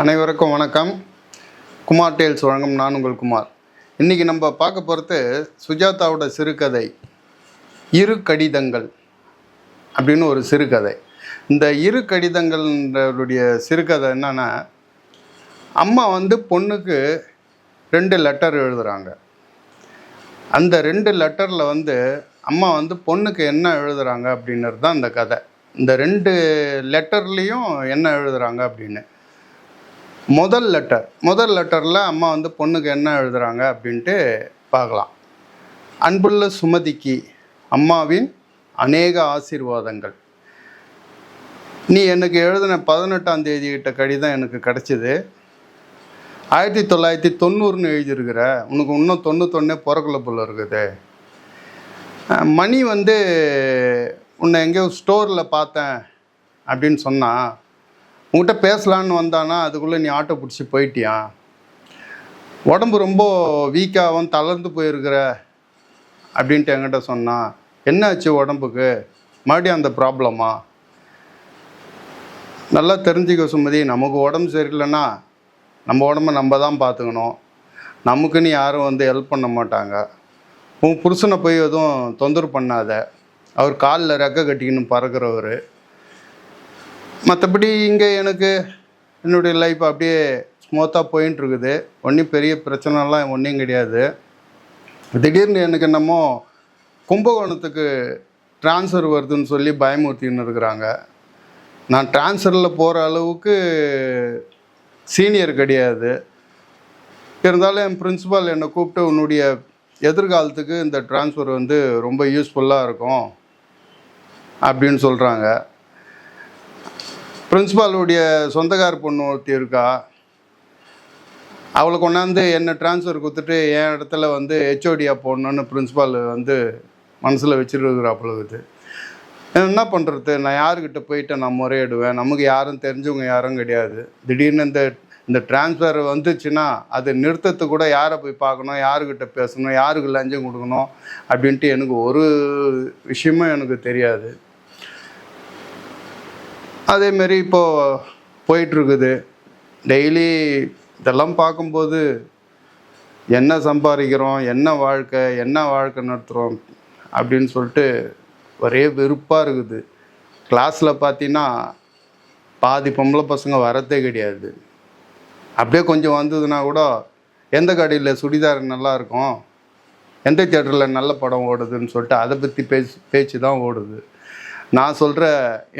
அனைவருக்கும் வணக்கம். குமார் டேல்ஸ் வழங்கும் நான் உங்கள் குமார். இன்றைக்கி நம்ம பார்க்க போகிறது சுஜாதாவோட சிறுகதை இரு கடிதங்கள் அப்படின்னு ஒரு சிறுகதை. இந்த இரு கடிதங்கள்ன்றடைய சிறுகதை என்னென்னா அம்மா வந்து பொண்ணுக்கு ரெண்டு லெட்டர் எழுதுகிறாங்க அந்த ரெண்டு லெட்டரில் வந்து அம்மா வந்து பொண்ணுக்கு என்ன எழுதுகிறாங்க அப்படின்றது தான் அந்த கதை. இந்த ரெண்டு லெட்டர்லேயும் என்ன எழுதுகிறாங்க அப்படின்னு. முதல் லெட்டர் முதல் லெட்டரில் அம்மா வந்து பொண்ணுக்கு என்ன எழுதுகிறாங்க அப்படின்ட்டு பார்க்கலாம். அன்புள்ள சுமதிக்கு அம்மாவின் அநேக ஆசீர்வாதங்கள். நீ எனக்கு எழுதின பதினெட்டாம் தேதி கிட்ட கடிதம் எனக்கு கிடச்சிது. ஆயிரத்தி தொள்ளாயிரத்தி தொண்ணூறுன்னு எழுதியிருக்கிற உனக்கு இன்னும் தொண்ணூத்தொன்னே பிறக்கல போல இருக்குது. மணி வந்து உன்னை எங்கேயோ ஸ்டோரில் பார்த்தேன் அப்படின்னு சொன்னான் உங்ககிட்ட பேசலான்னு வந்தானா அதுக்குள்ளே நீ ஆட்டோ பிடிச்சி போயிட்டியா? உடம்பு ரொம்ப வீக்காகவும் தளர்ந்து போயிருக்கிற அப்படின்ட்டு என்கிட்ட சொன்னான் என்ன ஆச்சு உடம்புக்கு? மறுபடியும் அந்த ப்ராப்ளமா நல்லா தெரிஞ்சுக்க சுமதி நமக்கு உடம்பு சரியில்லைன்னா நம்ம உடம்ப நம்ம தான் பார்த்துக்கணும். நமக்குன்னு யாரும் வந்து ஹெல்ப் பண்ண மாட்டாங்க. உன் புருஷனை போய் எதுவும் தொந்தரவு பண்ணாத. அவர் காலில் ரெக்க கட்டிக்கின்னு பறக்கிறவர். மற்றபடி இங்கே எனக்கு என்னுடைய லைஃப் அப்படியே ஸ்மூத்தாக போயின்ட்டுருக்குது ஒன்றும் பெரிய பிரச்சனைலாம் ஒன்றும் கிடையாது. திடீர்னு எனக்கு என்னமோ கும்பகோணத்துக்கு ட்ரான்ஸ்ஃபர் வருதுன்னு சொல்லி பயமுறுத்தின்னு இருக்கிறாங்க. நான் ட்ரான்ஸ்ஃபரில் போகிற அளவுக்கு சீனியர் கிடையாது. இருந்தாலும் என் பிரின்சிபால் என்னை கூப்பிட்டு உன்னுடைய எதிர்காலத்துக்கு இந்த ட்ரான்ஸ்ஃபர் வந்து ரொம்ப யூஸ்ஃபுல்லாக இருக்கும். அப்படின்னு சொல்கிறாங்க பிரின்ஸ்பாலுடைய சொந்தக்கார பொண்ணு ஒருத்தி இருக்கா. அவளை கொண்டாந்து என்னை ட்ரான்ஸ்ஃபர் கொடுத்துட்டு என் இடத்துல வந்து ஹெச்ஓடியாக போடணுன்னு பிரின்ஸ்பால் வந்து மனசில் வச்சுருக்குறாப்புழுகுது என்ன பண்ணுறது நான் யாருக்கிட்ட போயிட்டு நான் முறையிடுவேன்? நமக்கு யாரும் தெரிஞ்சவங்க யாரும் கிடையாது. திடீர்னு இந்த இந்த ட்ரான்ஸ்ஃபர் வந்துச்சுன்னா அது நிறுத்தத்துக்கு கூட யாரை போய் பார்க்கணும்? யாருக்கிட்ட பேசணும்? யாருக்கு லஞ்சம் கொடுக்கணும்? அப்படின்ட்டு எனக்கு ஒரு விஷயமும் எனக்கு தெரியாது. அதேமாரி இப்போது போயிட்டுருக்குது. டெய்லி இதெல்லாம் பார்க்கும்போது என்ன சம்பாதிக்கிறோம் என்ன வாழ்க்கை என்ன வாழ்க்கை நடத்துகிறோம் அப்படின்னு சொல்லிட்டு ஒரே வெறுப்பாக இருக்குது. கிளாஸில் பார்த்தீங்கன்னா பாதி பொம்பளை பசங்க வரதே கிடையாது. அப்படியே கொஞ்சம் வந்ததுன்னா கூட எந்த கடையில் சுடிதார் நல்லா இருக்கும் எந்த தேட்டரில் நல்ல படம் ஓடுதுன்னு சொல்லிட்டு அதை பற்றி பேச்சு பேச்சு தான் ஓடுது. நான் சொல்கிற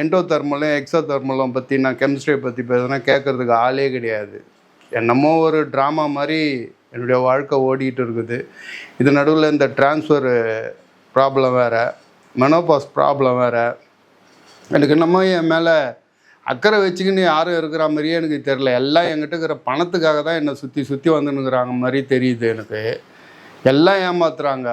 எண்டோ தெர்மலும் எக்ஸோ தெர்மலும் பற்றி நான் கெமிஸ்ட்ரியை பற்றி பேசுனா கேட்குறதுக்கு ஆளே கிடையாது. என்னமோ ஒரு ட்ராமா மாதிரி என்னுடைய வாழ்க்கை ஓடிக்கிட்டு இருக்குது. இது நடுவில் இந்த டிரான்ஸ்ஃபர் ப்ராப்ளம் வேறு மெனோபாஸ் ப்ராப்ளம் வேறு. எனக்கு என்னமோ என் மேலே அக்கறை வச்சுக்கின்னு யாரும் இருக்கிற மாதிரியே எனக்கு தெரில எல்லாம் என்கிட்ட இருக்கிற பணத்துக்காக தான் என்னை சுற்றி சுற்றி வந்துன்னுக்குறாங்க மாதிரி தெரியுது எனக்கு. எல்லாம் ஏமாத்துறாங்க.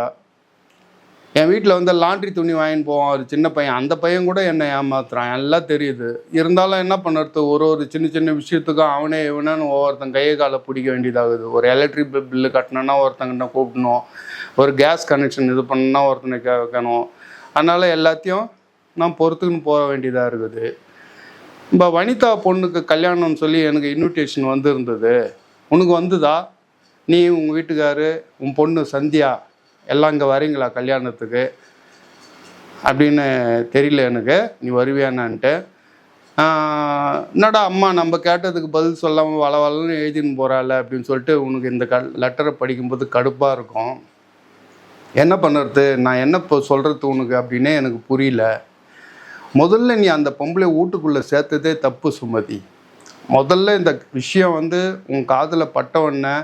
என் வீட்டில் வந்து லாண்ட்ரி துணி வாங்கின்னு போவான். ஒரு சின்ன பையன். அந்த பையன் கூட என்னை ஏமாத்துறான். எல்லாம் தெரியுது. இருந்தாலும் என்ன பண்ணுறது ஒரு ஒரு சின்ன சின்ன விஷயத்துக்கும் அவனே இவனு ஒவ்வொருத்தன் கையை காலை பிடிக்க வேண்டியதாகுது. ஒரு எலக்ட்ரிக் பில்லு கட்டணுன்னா ஒருத்தங்கிட்ட கூப்பிடணும். ஒரு கேஸ் கனெக்ஷன் இது பண்ணணும்னா ஒருத்தனை கேட்கணும். அதனால் எல்லாத்தையும் நான் பொறுத்துக்குன்னு போக வேண்டியதாக இருக்குது. இப்போ வனிதா பொண்ணுக்கு கல்யாணம்னு சொல்லி எனக்கு இன்விடேஷன் வந்திருந்தது. உனக்கு வந்துதா? நீ உங்கள் வீட்டுக்காரு உன் பொண்ணு சந்தியா? எல்லாம் இங்கே வரீங்களா கல்யாணத்துக்கு? அப்படின்னு தெரியல எனக்கு. நீ வருவியானான்ட்டு. என்னடா அம்மா நம்ம கேட்டதுக்கு பதில் சொல்லாமல் வள வளன்னு எழுதின்னு போகிறாள் அப்படின்னு சொல்லிட்டு உனக்கு இந்த க லெட்டரை படிக்கும்போது கடுப்பாக இருக்கும். என்ன பண்ணுறது நான் என்ன இப்போ சொல்கிறது உனக்கு அப்படின்னே எனக்கு புரியல. முதல்ல நீ அந்த பொம்பளை வீட்டுக்குள்ளே சேர்த்ததே தப்பு சுமதி. முதல்ல இந்த விஷயம் வந்து உன் காதில் பட்டவொன்னே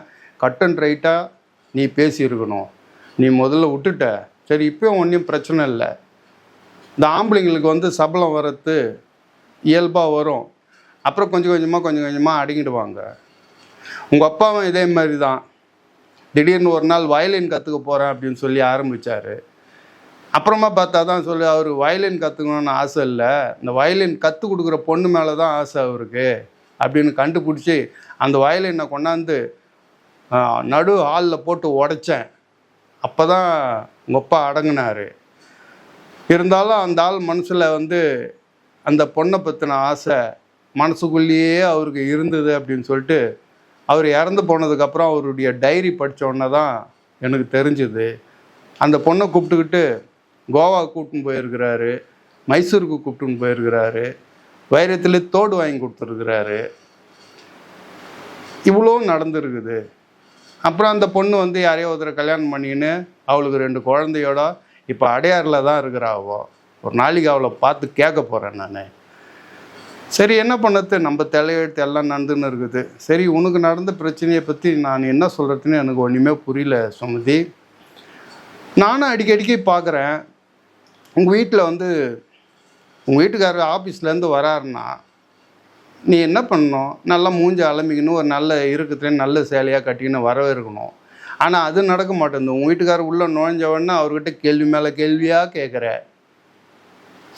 கட் அண்ட் ரைட்டாக நீ பேசியிருக்கணும். நீ முதல்ல விட்டுட்ட. சரி இப்போயும் ஒன்றும் பிரச்சனை இல்லை. இந்த ஆம்பளைங்களுக்கு வந்து சபலம் வர்றது இயல்பாக வரும். அப்புறம் கொஞ்சம் கொஞ்சமாக கொஞ்சம் கொஞ்சமாக அடங்கிடுவாங்க. உங்கள் அப்பாவும் இதே மாதிரி தான் திடீர்னு ஒரு நாள் வயலின் கற்றுக்க போகிறேன் அப்படின்னு சொல்லி ஆரம்பித்தார் அப்புறமா பார்த்தா தான் சொல்லி அவர் வயலின் கற்றுக்கணும்னு ஆசை இல்லை. இந்த வயலின் கற்றுக் கொடுக்குற பொண்ணு மேலே தான் ஆசை அவருக்கு அப்படின்னு கண்டுபிடிச்சி அந்த வயலினை கொண்டாந்து நடு ஹாலில் போட்டு உடைச்சேன். அப்போ தான் உங்கள் அப்பா அடங்கினார். இருந்தாலும் அந்த ஆள் மனசில் வந்து அந்த பொண்ணை பற்றின ஆசை மனசுக்குள்ளேயே அவருக்கு இருந்தது அப்படின்னு சொல்லிட்டு அவர் இறந்து போனதுக்கப்புறம் அவருடைய டைரி படித்தோடனே உடனே தான் எனக்கு தெரிஞ்சுது. அந்த பொண்ணை கூப்பிட்டுக்கிட்டு கோவா கூப்பிட்டுன்னு போயிருக்கிறாரு மைசூருக்கு கூப்பிட்டுன்னு போயிருக்கிறாரு வைரத்தில் தோடு வாங்கி கொடுத்துருக்குறாரு. இவ்வளோ நடந்திருக்குது. அப்புறம் அந்த பொண்ணு வந்து யாரையோ ஒருத்தரை கல்யாணம் பண்ணிக்கின்னு அவளுக்கு ரெண்டு குழந்தையோட இப்போ அடையாறில் தான் இருக்கிறாவோ ஒரு நாளைக்கு அவளை பார்த்து கேட்க போகிறேன் நான். சரி என்ன பண்ணது? நம்ம தலையெழுத்து எல்லாம் நடந்துன்னு இருக்குது. சரி உனக்கு நடந்த பிரச்சனையை பற்றி நான் என்ன சொல்கிறதுன்னு எனக்கு ஒன்றுமே புரியல சுமதி. நானும் அடிக்கடிக்கு பார்க்குறேன் உங்கள் வீட்டில் வந்து உங்கள் வீட்டுக்காரர் ஆஃபீஸ்லேருந்து வராருன்னா நீ என்ன பண்ணணும்? நல்லா மூஞ்சி அலம்பிக்கணும் ஒரு நல்ல இருக்குதுன்னு நல்ல சேலையாக கட்டிக்கின்னு வரவேற்கணும். ஆனால் அது நடக்க மாட்டேங்குது. உங்கள் வீட்டுக்காரர் உள்ளே நுழைஞ்சவொடனே அவர்கிட்ட கேள்வி மேலே கேள்வியாக கேட்குற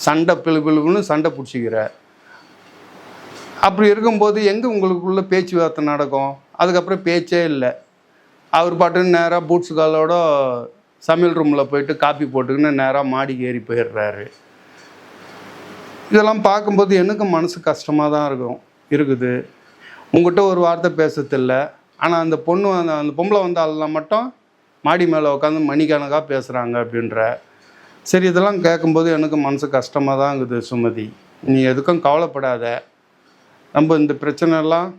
சண்டை பிளு பிளுன்னு சண்டை பிடிச்சிக்கிற. அப்படி இருக்கும்போது எங்கே உங்களுக்குள்ள பேச்சுவார்த்தை நடக்கும்? அதுக்கப்புறம் பேச்சே இல்லை. அவர் பாட்டுன்னு நேராக பூட்ஸ் காலோட சமையல் ரூமில் போயிட்டு காப்பி போட்டுக்கின்னு நேராக மாடிக்கு ஏறி போயிடுறாரு. இதெல்லாம் பார்க்கும்போது எனக்கு மனசு கஷ்டமாக தான் இருக்கும். இருக்குது. உங்ககிட்ட ஒரு வார்த்தை பேசுறதில்ல ஆனால் அந்த பொண்ணு அந்த அந்த பொம்பளை வந்தாலாம் மட்டும் மாடி மேலே உட்காந்து மணிக்கணக்காக பேசுகிறாங்க அப்படின்ற. சரி இதெல்லாம் கேட்கும்போது எனக்கு மனசு கஷ்டமாக தான் இருக்குது சுமதி. நீ எதுக்கும் கவலைப்படாத. நம்ம இந்த பிரச்சனைலாம்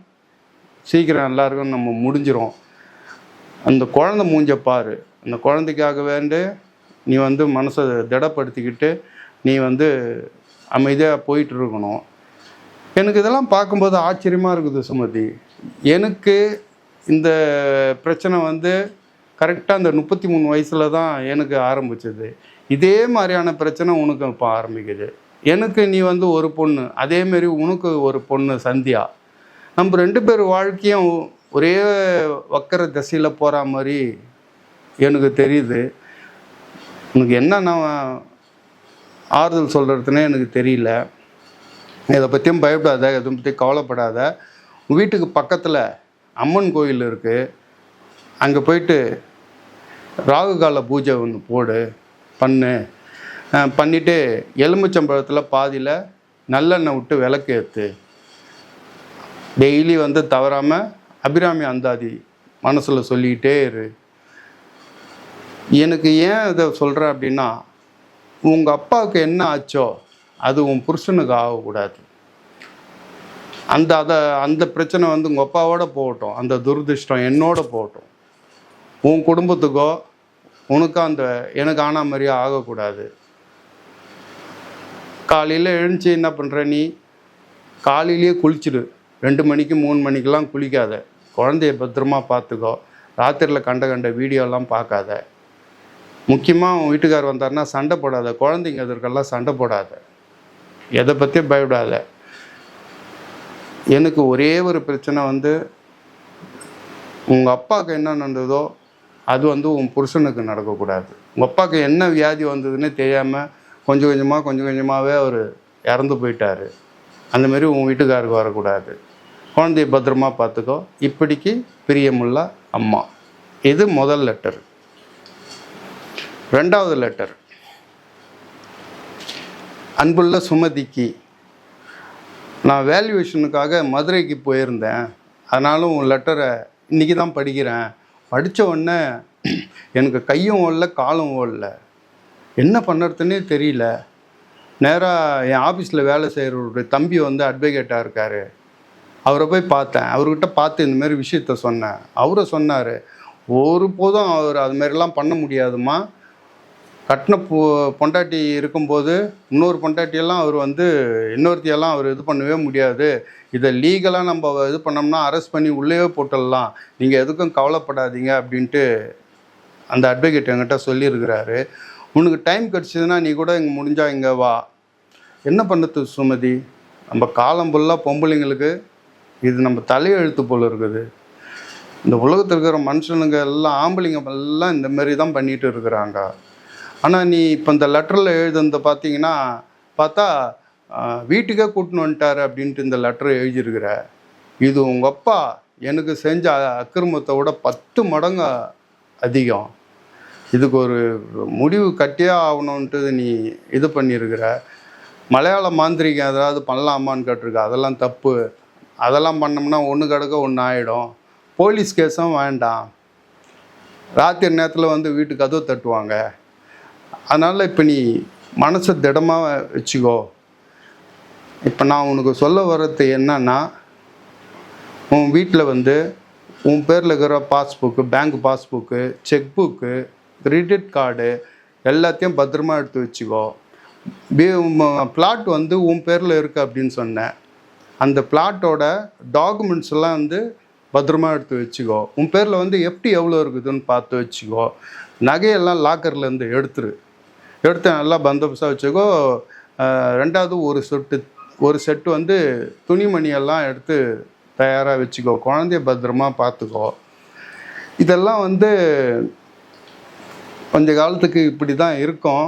சீக்கிரம் எல்லாருக்கும் நம்ம முடிஞ்சிரும். அந்த குழந்தை மூஞ்ச பாரு. அந்த குழந்தைக்காக வேண்டு நீ வந்து மனசை திடப்படுத்திக்கிட்டு நீ வந்து அமைதியாக போயிட்டு இருக்கணும் எனக்கு இதெல்லாம் பார்க்கும்போது ஆச்சரியமாக இருக்குது சுமதி. எனக்கு இந்த பிரச்சனை வந்து கரெக்டாக அந்த முப்பத்தி மூணு வயசில் தான் எனக்கு ஆரம்பிச்சது. இதே மாதிரியான பிரச்சனை உனக்கு இப்போ ஆரம்பிக்குது. எனக்கு நீ வந்து ஒரு பொண்ணு அதேமாரி உனக்கு ஒரு பொண்ணு சந்தியா. நம்ம ரெண்டு பேர் வாழ்க்கையும் ஒரே வக்கர திசையில் போகிற மாதிரி எனக்கு தெரியுது. உனக்கு என்ன நான் ஆறுதல் சொல்கிறதுனே எனக்கு தெரியல. இதை பற்றியும் பயப்படாத இதை பற்றி கவலைப்படாத. வீட்டுக்கு பக்கத்தில் அம்மன் கோயில் இருக்குது அங்கே போயிட்டு ராகு கால பூஜை ஒன்று போடு பண்ணு. பண்ணிவிட்டு பண்ணிட்டு எலுமிச்சம்பழத்தில் பாதியில் நல்லெண்ணெய் விட்டு விளக்கு ஏற்று டெய்லி வந்து தவறாமல் அபிராமி அந்தாதி மனசில் சொல்லிக்கிட்டே இரு. எனக்கு ஏன் இதை சொல்கிறேன் அப்படின்னா உங்கள் அப்பாவுக்கு என்ன ஆச்சோ அது உன் புருஷனுக்கு ஆகக்கூடாது. அந்த அதை அந்த பிரச்சனை வந்து உங்கள் அப்பாவோட போகட்டும். அந்த துரதிருஷ்டம் என்னோட போகட்டும். உன் குடும்பத்துக்கோ உனக்கும் அந்த எனக்கு ஆன மாதிரியே ஆகக்கூடாது. காலையில் எழுந்துச்சு என்ன பண்ணுற நீ? காலையிலேயே குளிச்சிடு. ரெண்டு மணிக்கு மூணு மணிக்கெலாம் குளிக்காத. குழந்தைய பத்திரமா பார்த்துக்கோ. ராத்திரியில் கண்ட கண்ட வீடியோலாம் பார்க்காத. முக்கியமாக உன் வீட்டுக்கார் வந்தாருன்னா சண்டை போடாத. குழந்தைங்க இதற்கெல்லாம் சண்டை போடாத. எதை பற்றியும் பயப்படாத. எனக்கு ஒரே ஒரு பிரச்சனை வந்து உங்கள் அப்பாவுக்கு என்ன நடந்ததோ அது வந்து உன் புருஷனுக்கு நடக்கக்கூடாது. உங்கள் அப்பாவுக்கு என்ன வியாதி வந்ததுன்னு தெரியாமல் கொஞ்சம் கொஞ்சமாக கொஞ்சம் கொஞ்சமாகவே அவர் இறந்து போயிட்டாரு. அந்தமாரி உன் வீட்டுக்காருக்கு வரக்கூடாது. குழந்தைய பத்திரமா பார்த்துக்கோ. இப்படிக்கு பிரியமுள்ள அம்மா. இது முதல் லெட்டர். ரெண்டாவது லெட்டர் அன்புள்ள சுமதிக்கு நான் வேல்யூவேஷனுக்காக மதுரைக்கு போயிருந்தேன். அதனாலும் உன் லெட்டரை இன்றைக்கி தான் படிக்கிறேன். படித்த உடனே எனக்கு கையும் ஓடல காலும் ஓடல. என்ன பண்ணுறதுன்னே தெரியல. நேராக என் ஆஃபீஸில் வேலை செய்கிறவருடைய தம்பி வந்து அட்வொகேட்டாக இருக்கார். அவரை போய் பார்த்தேன். அவர்கிட்ட பார்த்து இந்தமாரி விஷயத்த சொன்னேன். அவரை சொன்னார் ஒரு போதும் அவர் அதுமாரிலாம் பண்ண முடியாதும்மா. கட்டின பொ பொண்டாட்டி இருக்கும்போது இன்னொரு பொண்டாட்டியெல்லாம் அவர் வந்து இன்னொருத்தியெல்லாம் அவர் இது பண்ணவே முடியாது. இதை லீகலாக நம்ம இது பண்ணோம்னா அரெஸ்ட் பண்ணி உள்ளேயே போட்டுடலாம். நீங்கள் எதுக்கும் கவலைப்படாதீங்க அப்படின்ட்டு அந்த அட்வொகேட் என்கிட்ட சொல்லியிருக்கிறாரு. உனக்கு டைம் கிடச்சிதுன்னா நீ கூட இங்கே முடிஞ்சா இங்கே வா. என்ன பண்ணுது சுமதி? நம்ம காலம் ஃபுல்லாக பொம்பளைங்களுக்கு இது நம்ம தலையெழுத்து போல் இருக்குது. இந்த உலகத்தில் இருக்கிற மனுஷனுங்க எல்லாம் ஆம்பளைங்க எல்லாம் இந்த மாதிரி தான் பண்ணிட்டு இருக்கிறாங்க. ஆனால் நீ இப்போ இந்த லெட்டரில் எழுதுனத பார்த்தீங்கன்னா பார்த்தா வீட்டுக்கே கூட்டின்னு வந்துட்டாரு அப்படின்ட்டு இந்த லெட்டர் எழுதியிருக்கிற. இது உங்கள் அப்பா எனக்கு செஞ்ச அக்கிரமத்தை விட பத்து மடங்கு அதிகம். இதுக்கு ஒரு முடிவு கட்டியே ஆகணுன்ட்டு நீ இது பண்ணியிருக்கிற. மலையாள மாந்திரிகம் ஏதாவது பண்ணலாமான்னு கேட்டிருக்க. அதெல்லாம் தப்பு. அதெல்லாம் பண்ணோம்னா ஒன்று கிடக்க ஒன்று ஆகிடும் போலீஸ் கேஸும் வேண்டாம். ராத்திரி நேரத்தில் வந்து வீட்டுக்கு கதவு தட்டுவாங்க. அதனால் இப்போ நீ மனசை திடமாக வச்சுக்கோ. இப்போ நான் உனக்கு சொல்ல வர்றது என்னன்னா உன் வீட்டில் வந்து உன் பேரில் இருக்கிற passbook bank passbook cheque book credit card எல்லாத்தையும் பத்திரமா எடுத்து வச்சுக்கோ. பிளாட் வந்து உன் பேரில் இருக்குது அப்படின்னு சொன்னேன். அந்த பிளாட்டோட டாக்குமெண்ட்ஸ் எல்லாம் வந்து பத்திரமா எடுத்து வச்சுக்கோ. உன் பேரில் வந்து எப்படி எவ்வளோ இருக்குதுன்னு பார்த்து வச்சுக்கோ. நகையெல்லாம் லாக்கர்லேருந்து எடுத்துரு. எடுத்து நல்லா பந்தோபஸ்தாக வச்சுக்கோ. ரெண்டாவது ஒரு செட்டு ஒரு செட்டு வந்து துணிமணியெல்லாம் எடுத்து தயாராக வச்சுக்கோ. குழந்தைய பத்திரமா பார்த்துக்கோ இதெல்லாம் வந்து கொஞ்ச காலத்துக்கு இப்படி தான் இருக்கும்.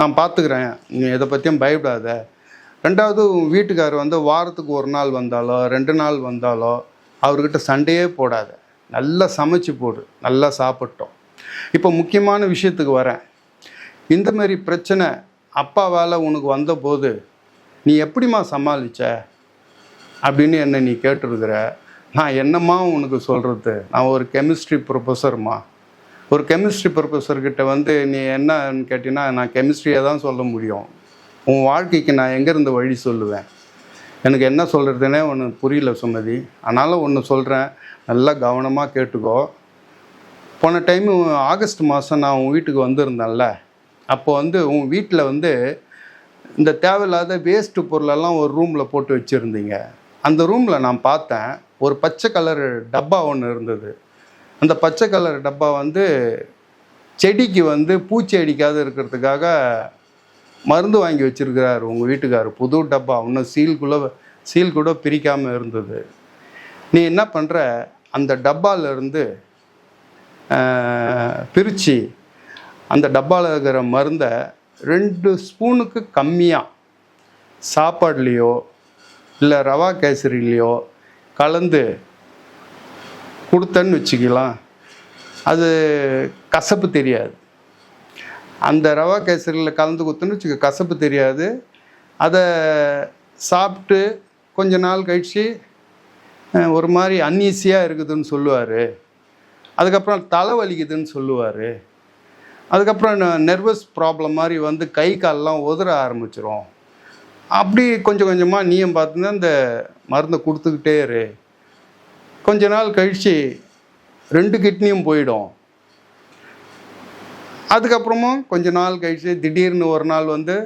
நான் பார்த்துக்கிறேன் நீ எதை பற்றியும் பயப்படாத. ரெண்டாவது வீட்டுக்கார் வீட்டுக்காரர் வந்து வாரத்துக்கு ஒரு நாள் வந்தாலோ ரெண்டு நாள் வந்தாலோ அவர்கிட்ட சண்டையே போடாத. நல்லா சமைச்சு போடு. நல்லா சாப்பிட்டோம். இப்போ முக்கியமான விஷயத்துக்கு வரேன். இந்த மாதிரி பிரச்சனை அப்பாவால் உனக்கு வந்தபோது நீ எப்படிம்மா சமாளித்த அப்படின்னு என்னை நீ கேட்டிருக்கிற. நான் என்னம்மா உனக்கு சொல்கிறது நான் ஒரு கெமிஸ்ட்ரி ப்ரொஃபஸர்மா ஒரு கெமிஸ்ட்ரி ப்ரொஃபஸர்கிட்ட வந்து நீ என்னன்னு கேட்டினா நான் கெமிஸ்ட்ரியை தான் சொல்ல முடியும். உன் வாழ்க்கைக்கு நான் எங்கேருந்து வழி சொல்லுவேன்? எனக்கு என்ன சொல்கிறதுனே ஒன்று புரியல சுமதி. அதனால் ஒன்று சொல்கிறேன் நல்லா கவனமாக கேட்டுக்கோ. போன டைம் ஆகஸ்ட் மாதம் நான் உன் வீட்டுக்கு வந்திருந்தேன்ல. அப்போ வந்து உன் வீட்டில் வந்து இந்த தேவையில்லாத வேஸ்ட்டு பொருளெல்லாம் ஒரு ரூமில் போட்டு வச்சுருந்தீங்க. அந்த ரூமில் நான் பார்த்தேன் ஒரு பச்சை கலர் டப்பா ஒன்று இருந்தது. அந்த பச்சை கலர் டப்பா வந்து செடிக்கு வந்து பூச்சி அடிக்காது இருக்கிறதுக்காக மருந்து வாங்கி வச்சிருக்கிறாரு உங்கள் வீட்டுக்கார். புது டப்பா இன்னும் சீல்குள்ளே சீல் கூட பிரிக்காமல் இருந்தது. நீ என்ன பண்ணுற அந்த டப்பால இருந்து பிரித்து அந்த டப்பாவில் இருக்கிற மருந்தை ரெண்டு ஸ்பூனுக்கு கம்மியாக சாப்பாடுலேயோ இல்லை ரவா கேசரிலேயோ கலந்து கொடுத்தேன்னு வச்சுக்கலாம். அது கசப்பு தெரியாது. அந்த ரவா கேசரியில் கலந்து கொடுத்தோன்னு வச்சுக்க கசப்பு தெரியாது. அதை சாப்பிட்டு கொஞ்ச நாள் கழித்து ஒரு மாதிரி அன்ஈஸியாக இருக்குதுன்னு சொல்லுவார். அதுக்கப்புறம் தலை வலிக்குதுன்னு சொல்லுவார். அதுக்கப்புறம் நெர்வஸ் ப்ராப்ளம் மாதிரி வந்து கை கால்லாம் உதற ஆரம்பிச்சிரும். அப்படி கொஞ்சம் கொஞ்சமாக நீயும் பார்த்தீங்கன்னா இந்த மருந்தை கொடுத்துக்கிட்டே இரு. கொஞ்ச நாள் கழித்து ரெண்டு கிட்னியும் போயிடும். அதுக்கப்புறமும் கொஞ்ச நாள் கழித்து திடீர்னு ஒரு நாள் வந்து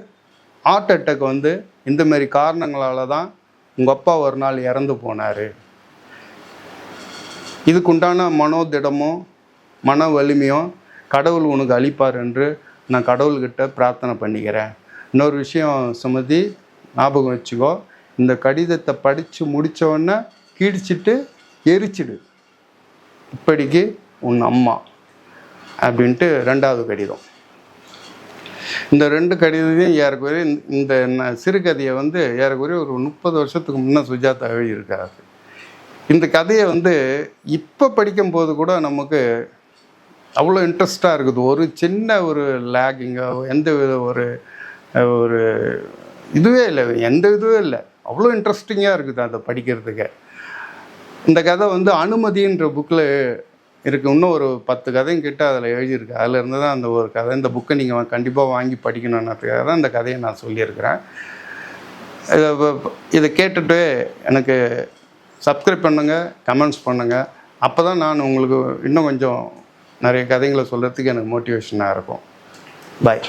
ஹார்ட் அட்டாக் வந்து இந்தமாரி காரணங்களால் தான் உங்கள் அப்பா ஒரு நாள் இறந்து போனார். இதுக்குண்டான மனோதிடமும் மன வலிமையும் கடவுள் உனக்கு அளிப்பார் என்று நான் கடவுள்கிட்ட பிரார்த்தனை பண்ணிக்கிறேன். இன்னொரு விஷயம் சுமதி ஞாபகம் வச்சுக்கோ. இந்த கடிதத்தை படித்து முடித்தவொன்னே கீடிச்சிட்டு எரிச்சிடு. இப்படிக்கு உன் அம்மா அப்படின்ட்டு ரெண்டாவது கடிதம். இந்த ரெண்டு கடிதத்தையும் ஏறக்குறைய இந்த- இந்த சிறுகதையை வந்து ஏறக்குறைய ஒரு முப்பது வருஷத்துக்கு முன்னே சுஜாதா எழுதியிருக்காரு. இந்த கதையை வந்து இப்போ படிக்கும்போது கூட நமக்கு அவ்வளோ இன்ட்ரெஸ்டாக இருக்குது. ஒரு சின்ன ஒரு லேகிங்கோ எந்த வித ஒரு ஒரு இதுவே இல்லை. எந்த இதுவே இல்லை. அவ்வளோ இன்ட்ரெஸ்டிங்காக இருக்குது அதை படிக்கிறதுக்கு. இந்த கதை வந்து அனுமதின்ற புக்கில் இருக்குது இன்னும் ஒரு பத்து கதையும் கிட்ட அதில் எழுதியிருக்கு. அதில் இருந்து தான் அந்த ஒரு கதை இந்த புக்கை நீங்கள் கண்டிப்பாக வாங்கி படிக்கணுன்றதுக்காக தான் இந்த கதையை நான் சொல்லியிருக்கிறேன். இதை இதை கேட்டுட்டு எனக்கு சப்ஸ்கிரைப் பண்ணுங்கள் கமெண்ட்ஸ் பண்ணுங்கள் அப்போ தான் நான் உங்களுக்கு இன்னும் கொஞ்சம் நிறைய கதைகளை சொல்கிறதுக்கு எனக்கு மோட்டிவேஷனாக இருக்கும். பாய்